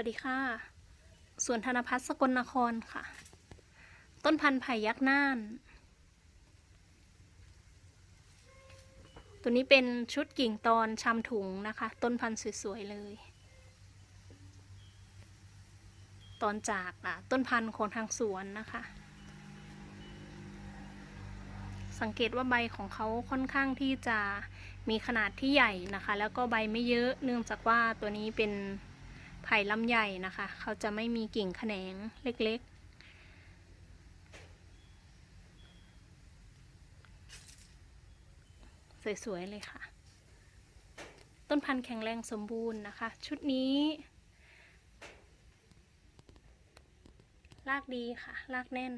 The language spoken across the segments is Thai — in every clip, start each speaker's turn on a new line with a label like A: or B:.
A: วัสดีค่ะ สวนธนพัฒน์สกลนครค่ะ ต้นพันธุ์ไผ่ยักษ์น่าน ตัวนี้เป็นชุดกิ่งตอนชำถุงนะคะ ต้นพันธุ์สวยๆเลย ตอนจากต้นพันธุ์ของทางสวนนะคะ สังเกตว่าใบของเขาค่อนข้างที่จะมีขนาดที่ใหญ่นะคะ แล้วก็ใบไม่เยอะเนื่องจากว่าตัวนี้เป็น ไผ่ลำใหญ่นะคะ เขาจะไม่มีกิ่งแขนงเล็กๆ สวยๆ เลยค่ะ ต้นพันธุ์แข็งแรงสมบูรณ์นะคะ ชุดนี้รากดีค่ะรากแน่น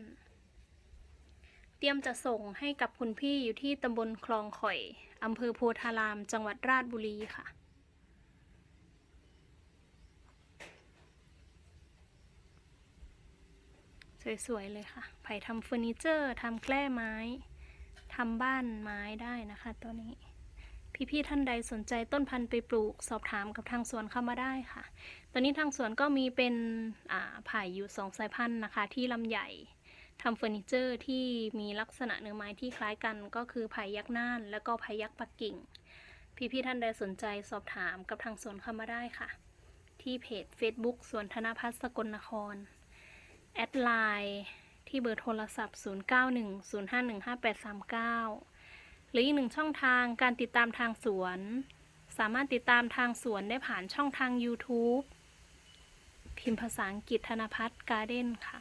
A: เตรียมจะส่งให้กับคุณพี่อยู่ที่ตำบลคลองข่อยอำเภอโพธาราม จังหวัดราชบุรีค่ะ สวยๆเลยค่ะ ไผ่ทำเฟอร์นิเจอร์ทำแกล้ไม้ทำบ้านไม้ได้นะคะตัวนี้ พี่ๆท่านใดสนใจต้นพันธุ์ไปปลูก สอบถามกับทางสวนเข้ามาได้ค่ะ ตอนนี้ทางสวนก็มีเป็นอ่าไผ่อยู่สองสายพันธุ์นะคะ ที่ลำใหญ่ทำเฟอร์นิเจอร์ที่มีลักษณะเนื้อไม้ที่คล้ายกันก็คือไผ่ยักษ์น่าน และก็ไผ่ยักษ์ปักกิ่ง พี่ๆท่านใดสนใจสอบถามกับทางสวนเข้ามาได้ค่ะ ที่เพจ Facebook สวนธนพัฒน์สกลนคร แอดไลน์ที่เบอร์โทรศัพท์ 0910515839 หรืออีกหนึ่งช่องทางการติดตามทางสวน สามารถติดตามทางสวนได้ผ่านช่องทาง YouTube พิมพ์ภาษาอังกฤษธนพัฒน์การ์เด้นค่ะ